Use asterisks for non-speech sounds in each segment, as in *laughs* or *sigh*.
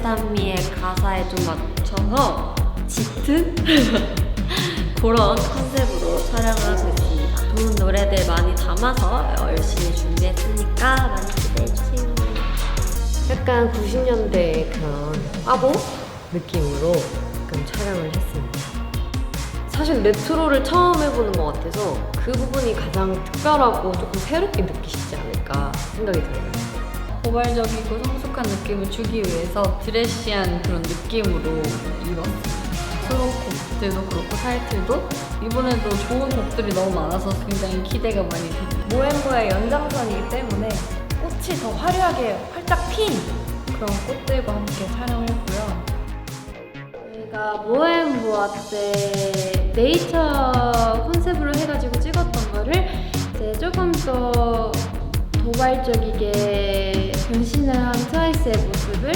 스탄미의 가사에 좀 맞춰서 짙은 *laughs* 그런 컨셉으로 촬영을 하고 있습니다. 좋은 노래들 많이 담아서 열심히 준비했으니까 많이 기대해주세요. 약간 90년대 그런 화보 느낌으로 약간 촬영을 했습니다. 사실 레트로를 처음 해보는 것 같아서 그 부분이 가장 특별하고 조금 새롭게 느끼시지 않을까 생각이 들어요. 포괄적이고 성숙한 느낌을 주기 위해서 드레시한 그런 느낌으로 이뤘습니다. 수록 곡들도 그렇고 타이틀도 이번에도 좋은 곡들이 너무 많아서 굉장히 기대가 많이 됩니다. 모엠보의 연장선이기 때문에 꽃이 더 화려하게 활짝 핀 그런 꽃들과 함께 촬영을 했고요. 저희가 모엠보아 때 네이처 컨셉으로 해가지고 찍었던 거를 이제 조금 더 도발적이게 한 트와이스의 모습을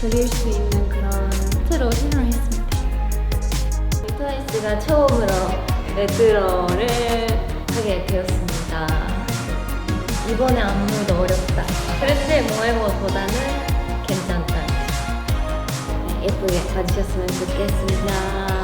그릴 수 있는 그런 틀로 촬영을 했습니다. 트와이스가 처음으로 레트로를 하게 되었습니다. 이번에 안무도 어렵다. 그런데 모엠보보다는 괜찮다. 네, 예쁘게 봐주셨으면 좋겠습니다.